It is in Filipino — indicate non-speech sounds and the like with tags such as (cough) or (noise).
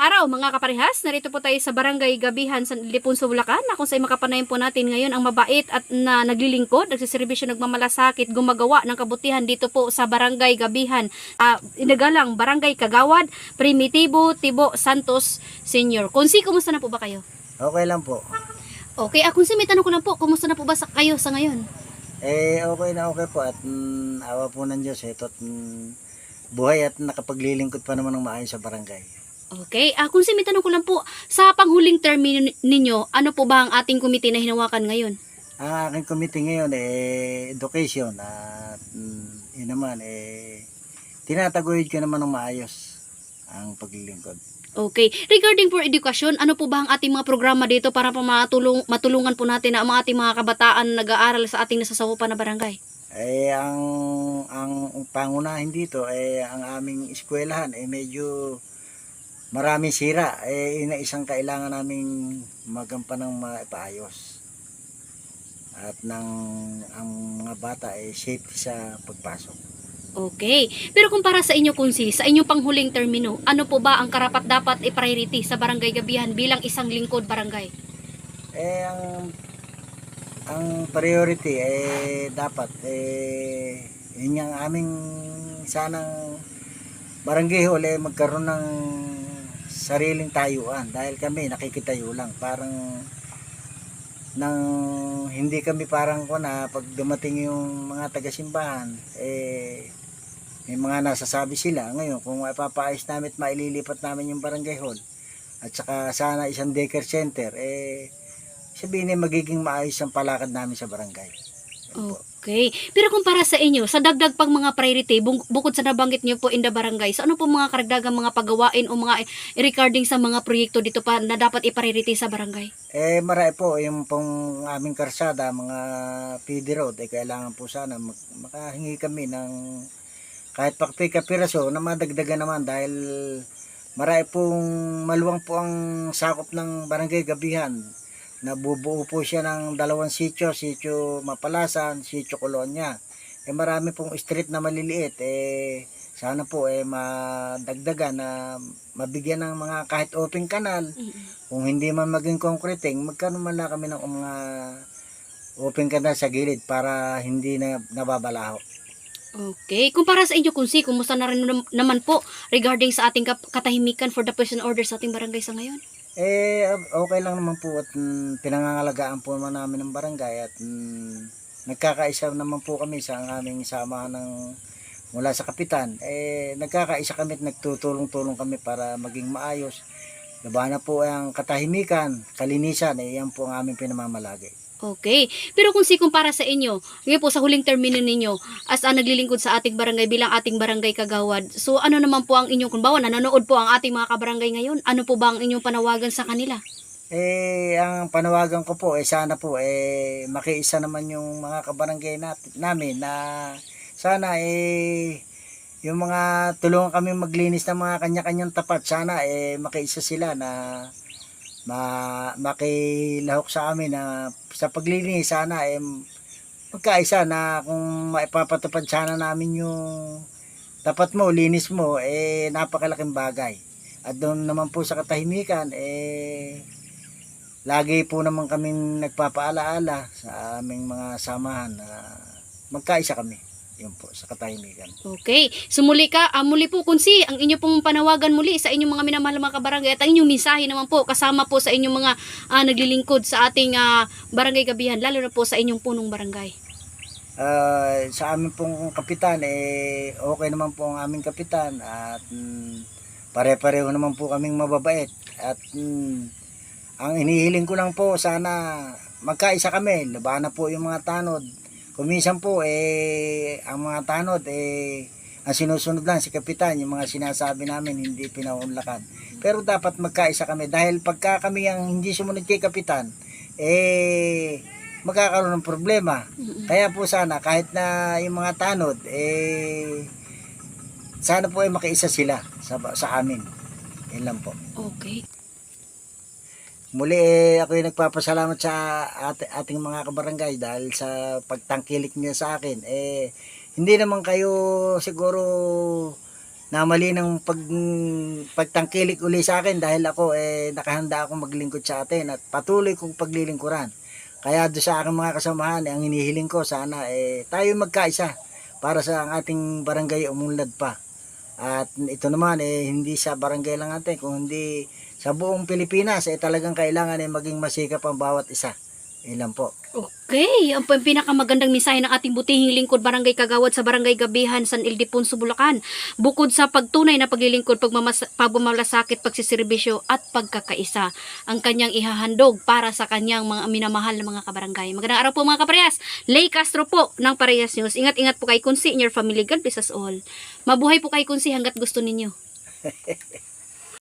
araw mga kaparehas, narito po tayo sa Barangay Gabihan sa Lipunso, Bulacan na kung saan makapanayin po natin ngayon ang mabait at na naglilingkod, nagsiservisyo, nagmamalasakit, gumagawa ng kabutihan dito po sa Barangay Gabihan. Uh, inagalang Barangay Kagawad, Primitibo, Tibo, Santos Senior. Kunsi, kumusta na po ba kayo? Okay lang po. Okay, akong si may tanong ko lang po, kumusta na po ba sa kayo sa ngayon? Eh, okay na okay po. At mm, awa po ng Diyos. Ito at mm, buhay at nakapaglilingkod pa naman ng maayos sa barangay. Okay, ah, kung si may tanong ko lang po, sa panghuling term nin- ninyo, ano po ba ang ating komite na hinawakan ngayon? Ang aking committee ngayon, eh, education. At mm, yun naman, eh, tinataguyod ko naman ng maayos ang paglilingkod. Okay. Regarding for education, ano po ba ang ating mga programa dito para pa matulong, matulungan po natin ang mga ating mga kabataan na nag-aaral sa ating nasasakupan na barangay? Eh, ang, ang pangunahin dito, eh, ang aming eskwelahan, eh, medyo maraming sira. Eh, ina isang kailangan naming magampan ng maipaayos. At ng, ang mga bata, eh, safety sa pagpasok. Okay. Pero kung para sa inyo, Kunsi, sa inyong panghuling termino, ano po ba ang karapat dapat i-priority sa barangay gabihan bilang isang lingkod barangay? Eh, ang, ang priority, eh, dapat, eh, yun yung aming sanang barangay hall, eh, magkaroon ng sariling tayuan. Dahil kami, nakikitayo lang. Parang, nang hindi kami parang ko na pag dumating yung mga taga-simbahan, eh, may mga nasasabi sila. Ngayon, kung ipapaayos namin at maililipat namin yung barangay hall, at saka sana isang daycare center, eh, sabihin eh, magiging maayos ang palakad namin sa barangay. Yan po. Okay. Pero kung para sa inyo, sa dagdag pang mga priority, bukod sa nabanggit niyo po in the barangay, so ano po mga karagdagang mga pagawain o mga regarding sa mga proyekto dito pa na dapat i-priority sa barangay? Eh, marami po, yung pong aming karsada, mga PD road, eh, kailangan po sana mag- makahingi kami ng kahit pakpika piraso na madagdagan naman dahil marami pong maluwang po ang sakop ng barangay gabihan. Nabubuo po siya ng dalawang sityo, sityo Mapalasan, sityo Kolonya. Eh marami pong street na maliliit, eh sana po eh madagdagan na mabigyan ng mga kahit open canal kung hindi man maging concreting, magkaroon man lang kami ng mga open canal sa gilid para hindi na nababalaho. Okay. Kung para sa inyo, Kunsi, kumusta na rin nam- naman po regarding sa ating katahimikan for the person order sa ating barangay sa ngayon? Eh, okay lang naman po at mm, pinangangalagaan po naman namin ng barangay at mm, nagkakaisa naman po kami sa aming samahan ng mula sa kapitan. Eh, nagkakaisa kami at nagtutulong-tulong kami para maging maayos. Labanan po ang katahimikan, kalinisan, eh, yan po ang aming pinamamalagi. Okay. Pero kung si kumpara sa inyo, ngayon po sa huling termino ninyo, as ang naglilingkod sa ating barangay bilang ating barangay kagawad, so ano naman po ang inyong, kung bawa nanonood po ang ating mga kabarangay ngayon, ano po ba ang inyong panawagan sa kanila? Eh, ang panawagan ko po, eh, sana po, eh, makiisa naman yung mga kabarangay natin, namin na sana, eh, yung mga tulungan kami maglinis ng mga kanya-kanyang tapat, sana, eh, makiisa sila na ma makilahok sa amin na sa paglinis, sana, eh, magkaisa na kung maipapatupad sana namin yung tapat mo, linis mo, eh, napakalaking bagay. At doon naman po sa katahimikan, eh, lagi po naman kaming nagpapaalaala sa aming mga samahan na magkaisa kami. Yun po, sa katahimikan. Okay. So muli ka, ah, muli po kunsi, ang inyo pong panawagan muli sa inyong mga minamahal na mga kabarangay at ang inyong mensahe naman po kasama po sa inyong mga ah, naglilingkod sa ating ah, barangay gabihan, lalo na po sa inyong punong barangay. Ah, sa amin pong kapitan, eh, okay naman po ang aming kapitan at mm, pare-pareho naman po kaming mababait. At mm, ang inihiling ko lang po, sana magkaisa kami, labanan po yung mga tanod. Kuminsan po, eh, ang mga tanod, eh, ang sinusunod lang si kapitan, yung mga sinasabi namin, hindi pinaunlakan. Pero dapat magkaisa kami dahil pagka kami ang hindi sumunod kay kapitan, eh, magkakaroon ng problema. Kaya po sana kahit na yung mga tanod eh sana po ay makiisa sila sa sa amin. Yan lang po. Okay. Muli eh, ako yung nagpapasalamat sa ate, ating mga kabarangay dahil sa pagtangkilik niya sa akin. Eh hindi naman kayo siguro na mali ng pag, pagtangkilik uli sa akin dahil ako eh nakahanda akong maglingkod sa atin at patuloy kong paglilingkuran. Kaya doon sa aking mga kasamahan, eh, ang hinihiling ko sana eh tayo magkaisa para sa ating barangay umunlad pa. At ito naman eh hindi sa barangay lang natin kung hindi sa buong Pilipinas eh talagang kailangan eh maging masikap ang bawat isa. Ilan po. Okay, ang pinakamagandang mensahe ng ating butihing lingkod Barangay Kagawad sa Barangay Gabihan, San Ildefonso, Bulacan. Bukod sa pagtunay na paglilingkod, pagmamalasakit, pagsiservisyo at pagkakaisa, ang kanyang ihahandog para sa kanyang mga minamahal na mga kabarangay. Magandang araw po mga kaparehas. Lay Castro po ng Parehas News. Ingat-ingat po kay Kunsi in your family. God bless us all. Mabuhay po kay Kunsi hanggat gusto ninyo. (laughs)